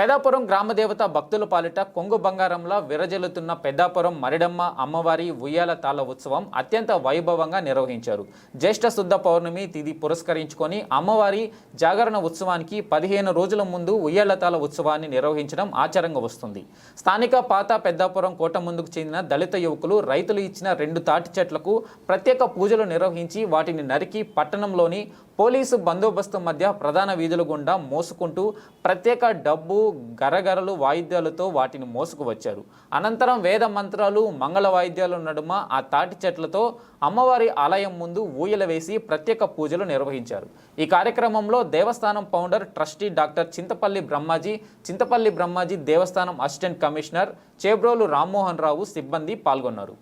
పెదాపురం గ్రామదేవత భక్తుల పాలిట కొంగు బంగారంలా విరజల్లుతున్న పెద్దాపురం మరిడమ్మ అమ్మవారి ఉయ్యాల తాళ ఉత్సవం అత్యంత వైభవంగా నిర్వహించారు. జ్యేష్ఠ శుద్ధ పౌర్ణమి తిథి పురస్కరించుకొని అమ్మవారి జాగరణ ఉత్సవానికి పదిహేను రోజుల ముందు ఉయ్యాల తాళ ఉత్సవాన్ని నిర్వహించడం ఆచారంగా వస్తుంది. స్థానిక పాత పెద్దాపురం కోట ముందుకు చెందిన దళిత యువకులు రైతులు ఇచ్చిన రెండు తాటి చెట్లకు ప్రత్యేక పూజలు నిర్వహించి వాటిని నరికి పట్టణంలోని పోలీసు బందోబస్తు మధ్య ప్రధాన వీధుల గుండా మోసుకుంటూ ప్రత్యేక డబ్బు గరగరలు వాయిద్యాలతో వాటిని మోసుకు వచ్చారు అనంతరం వేద మంత్రాలు మంగళ వాయిద్యాలు నడుమ ఆ తాటి చెట్లతో అమ్మవారి ఆలయం ముందు ఊయల వేసి ప్రత్యేక పూజలు నిర్వహించారు. ఈ కార్యక్రమంలో దేవస్థానం founder trustee doctor Chintapalli Brahmaji Chintapalli Brahmaji దేవస్థానం అసిస్టెంట్ కమిషనర్ చేబ్రోలు రామ్మోహన్ రావు సిబ్బంది పాల్గొన్నారు.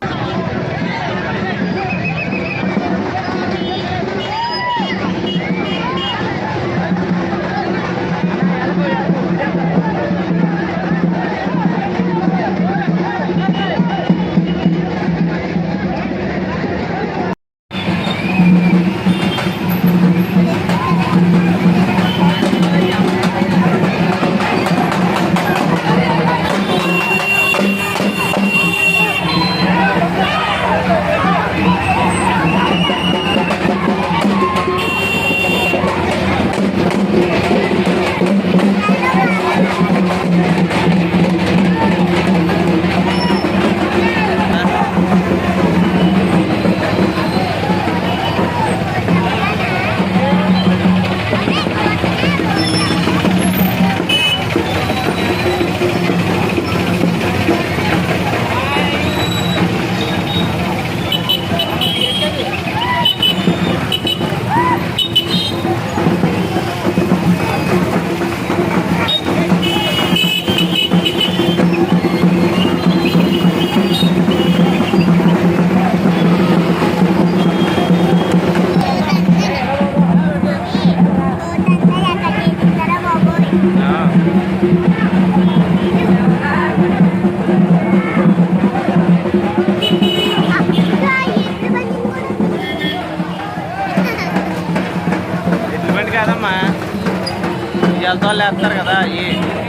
ఎటువంటి వెళ్తా వాళ్ళు వేస్తారు కదా అవి